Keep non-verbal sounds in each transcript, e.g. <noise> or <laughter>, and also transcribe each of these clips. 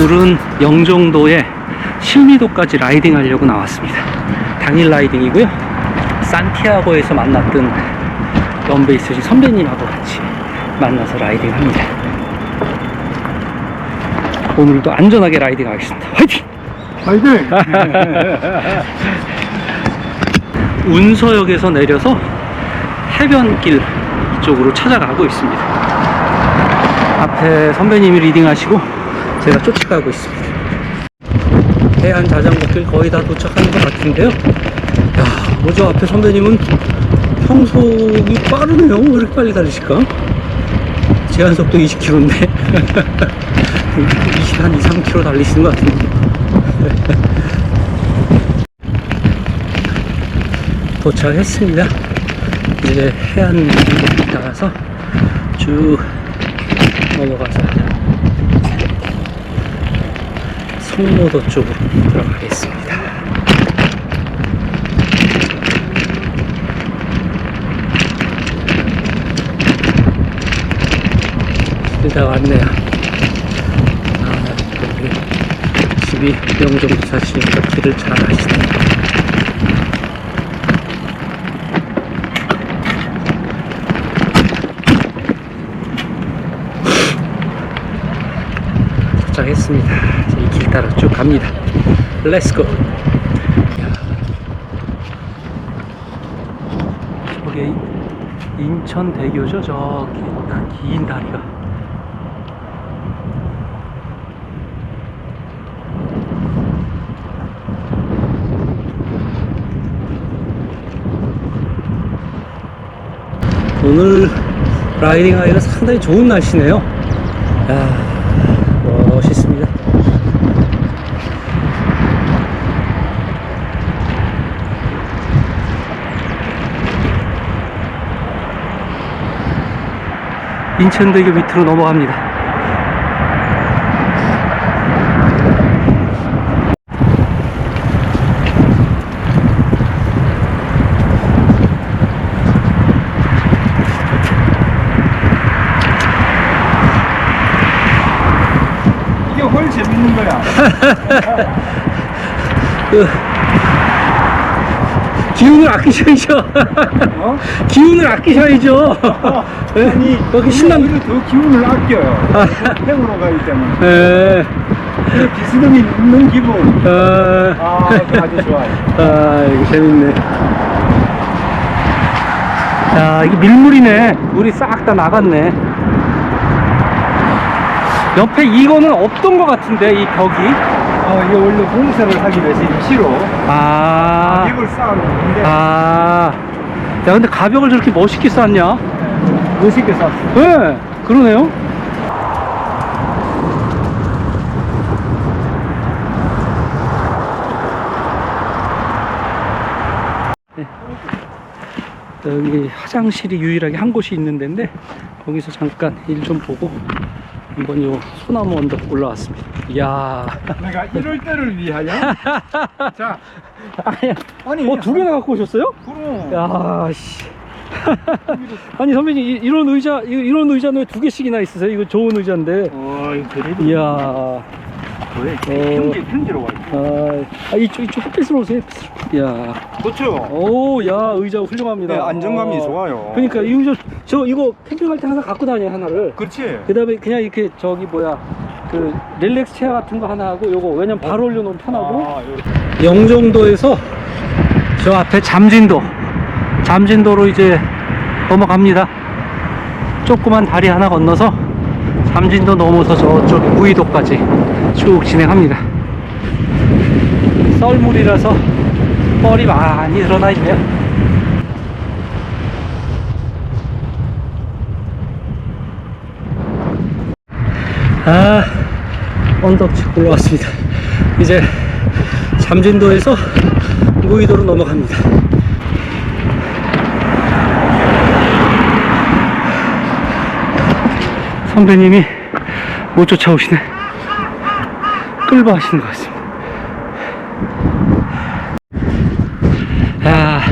오늘은 영종도에 실미도까지 라이딩 하려고 나왔습니다. 당일 라이딩이고요. 산티아고에서 만났던 연배 있으신 선배님하고 같이 만나서 라이딩 합니다. 오늘도 안전하게 라이딩 하겠습니다. 화이팅! 화이팅! <laughs> 운서역에서 내려서 해변길 쪽으로 찾아가고 있습니다. 앞에 선배님이 리딩하시고 제가 쫓아가고 있습니다. 해안 자전거길 거의 다 도착하는 것 같은데요. 야, 뭐죠? 앞에 선배님은 평소이 빠르네요. 왜 이렇게 빨리 달리실까? 제한 속도 20km인데 20, 한 2, 3km 달리시는 것 같은데. <laughs> 도착했습니다. 이제 해안 따라서 쭉 넘어가서 성모도 쪽으로 들어가겠습니다. 일단 왔네요. 아, 집이 영종도 사시니까 길을 잘 아시네 도착했습니다. 이 길 따라 쭉 갑니다. 렛츠고. 저게 인천대교죠. 저기 긴 다리가. 오늘 라이딩 하기가 상당히 좋은 날씨네요. 야, 멋있습니다. 인천대교 밑으로 넘어갑니다. 이게 훨 재밌는 거야. <laughs> 그, 기운을 아끼셔야죠. 어? <laughs> 기운을 아끼셔야죠. <laughs> 예? 아니, 여기 신남. 오히려 더 기운을 아껴요. 팽으로 가기 때문에. 예. 그 비스듬히 있는 기분. 어, 아, 그거 아주 좋아요. 아, 이거 재밌네. 야, 이게 밀물이네. 물이 싹 다 나갔네. 옆에 이거는 없던 것 같은데, 이 벽이. 어, 이게 원래 공사를 하기 위해서 임시로 아. 가벽을 쌓아놓는데 아. 야, 근데 가벽을 저렇게 멋있게 쌌냐? 멋있게 쌓았어. 네, 그러네요. 네. 여기 화장실이 유일하게 한 곳이 있는 데인데 거기서 잠깐 일 좀 보고 한번 요 소나무 언덕 올라왔습니다. 이야. 내가 이럴 때를 위하여. <laughs> 자, 아니, 아니, 어, 두 개나 갖고 오셨어요? 그럼. 야, 씨. <laughs> 아니 선배님 이- 이런 의자 이- 이런 의자는 왜 두 개씩이나 있으세요? 이거 좋은 의자인데. 어, 이 그래도. 이야. 왜? 어. 평지, 평지로 가. 아, 아 이쪽 이쪽 햇빛으로 오세요. 햇빛으로. 이야. 좋죠. 오, 야 의자 훌륭합니다. 네, 안정감이 어. 좋아요. 그러니까 이 의자 저 이거 캠핑 갈때 항상 갖고 다녀요 하나를. 그렇지. 그다음에 그냥 이렇게 저기 뭐야 그 릴렉스 체어 같은 거 하나 하고 요거 왜냐면 바로 올려놓으면 편하고. 아. 영종도에서 저 앞에 잠진도 잠진도로 이제 넘어갑니다 조그만 다리 하나 건너서 잠진도 넘어서 저쪽 무의도까지 쭉 진행합니다 썰물이라서 뻘이 많이 드러나 있네요 아 언덕 치고 올라왔습니다 이제 잠진도에서 무의도로 넘어갑니다. 선배님이 못 쫓아오시네. 끌바 하시는 것 같습니다. 야,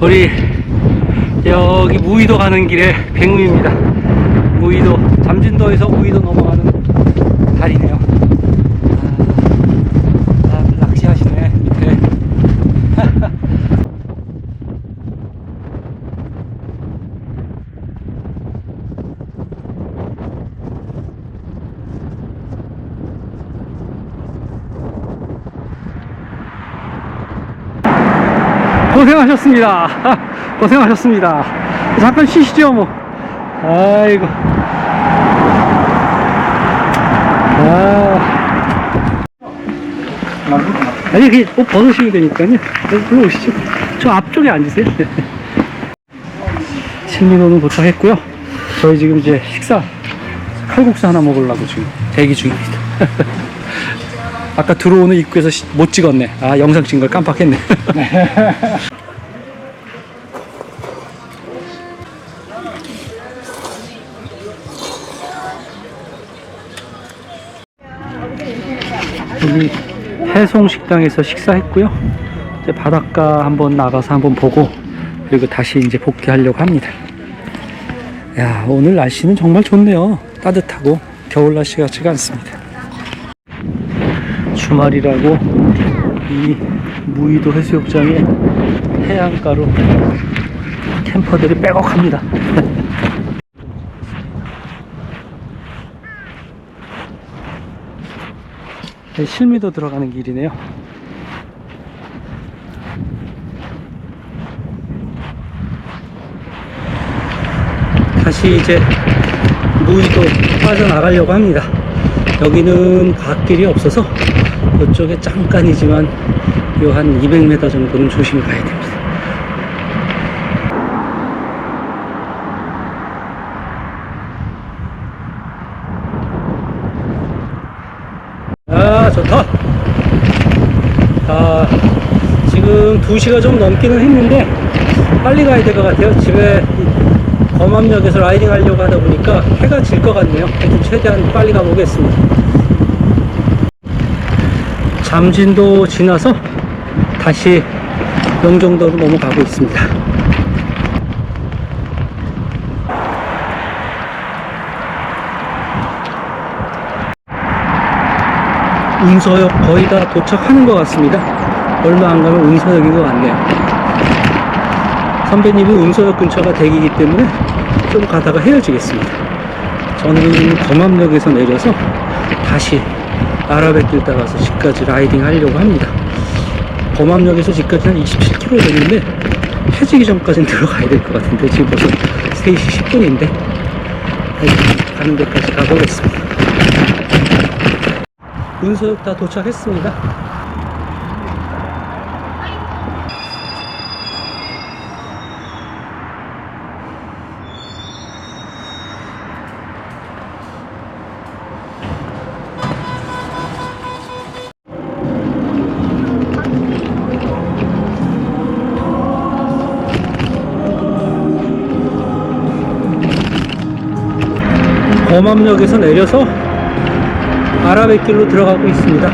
우리 여기 무의도 가는 길에 백무입니다. 무의도, 잠진도에서 무의도 넘어가는 다리네요. 고생하셨습니다. <laughs> 고생하셨습니다. 잠깐 쉬시죠, 뭐. 아이고. 아. 아니, 그옷 벗으시면 되니까요. 여기 불러오시죠. 저 앞쪽에 앉으세요. <laughs> 신민호는 도착했고요. 저희 지금 이제 식사, 칼국수 하나 먹으려고 지금 대기 중입니다. <laughs> 아까 들어오는 입구에서 시- 못 찍었네. 아, 영상 찍은 걸 깜빡했네. <laughs> 여기 해송 식당에서 식사했고요. 이제 바닷가 한번 나가서 한번 보고 그리고 다시 이제 복귀하려고 합니다. 야, 오늘 날씨는 정말 좋네요. 따뜻하고 겨울 날씨 같지가 않습니다. 주말이라고 이 무의도 해수욕장에 해안가로 캠퍼들이 빼곡합니다. <laughs> 네, 실미도 들어가는 길이네요. 다시 이제 무의도 빠져나가려고 합니다. 여기는 갓길이 없어서 이쪽에 잠깐이지만 요 한 200m 정도는 조심히 가야 됩니다. 아 좋다. 아 지금 2시가 좀 넘기는 했는데 빨리 가야 될 것 같아요. 집에 검암역에서 라이딩 하려고 하다 보니까 해가 질 것 같네요. 최대한 빨리 가보겠습니다. 잠진도 지나서 다시 영종도로 넘어가고 있습니다. 운서역 거의 다 도착하는 것 같습니다. 얼마 안 가면 운서역인 것 같네요. 선배님이 운서역 근처가 대기이기 때문에 좀 가다가 헤어지겠습니다. 저는 검암역에서 내려서 다시 아라뱃길 따라서 집까지 라이딩 하려고 합니다. 검암역에서 집까지 한 27km 되는데 해지기 전까지는 들어가야 될 것 같은데 지금 벌써 3시 10분인데 가는 데까지 가보겠습니다. 운서역 다 도착했습니다. 검암역에서 내려서 아라뱃길로 들어가고 있습니다.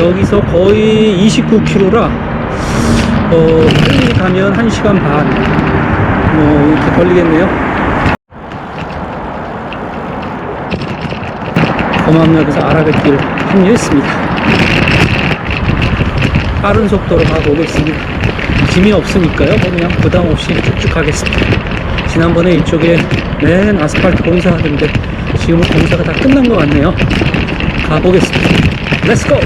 여기서 거의 29km라 어, 빨리 가면 1시간 반 뭐, 이렇게 걸리겠네요. 검암역에서 아라뱃길 합류했습니다. 빠른 속도로 가보겠습니다. 짐이 없으니까요. 뭐 그냥 부담 없이 쭉쭉 가겠습니다. 지난번에 이쪽에 맨 아스팔트 공사 하던데 지금은 공사가 다 끝난 것 같네요. 가보겠습니다. 렛츠고!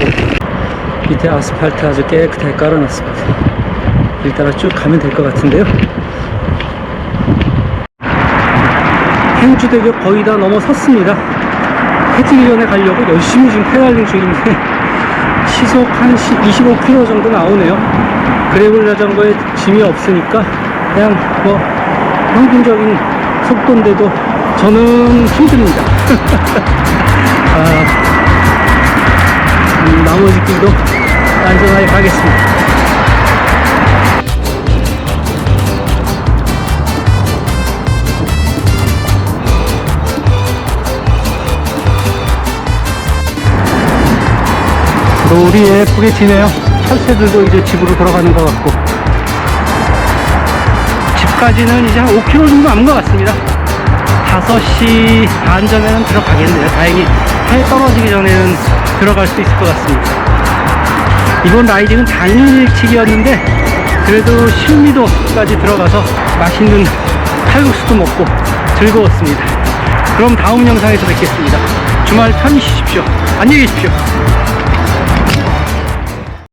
밑에 아스팔트 아주 깨끗하게 깔아놨습니다. 일 따라 쭉 가면 될 것 같은데요. 행주대교 거의 다 넘어섰습니다. 해지기 전에 가려고 열심히 지금 페달링 중인데 시속 한 25km 정도 나오네요. 그래블 자전거에 짐이 없으니까 그냥 뭐 평균적인 속도인데도 저는 힘듭니다. <laughs> 아, 음, 나머지 길도 안전하게 가겠습니다. 노을이 예쁘게 지네요. 철새들도 이제 집으로 돌아가는 것 같고. 집까지는 이제 한 5km 정도 남은 것 같습니다. 5시 반 전에는 들어가겠네요. 다행히 해 떨어지기 전에는 들어갈 수 있을 것 같습니다. 이번 라이딩은 당일치기였는데 그래도 실미도까지 들어가서 맛있는 칼국수도 먹고 즐거웠습니다. 그럼 다음 영상에서 뵙겠습니다. 주말 편히 쉬십시오. 안녕히 계십시오.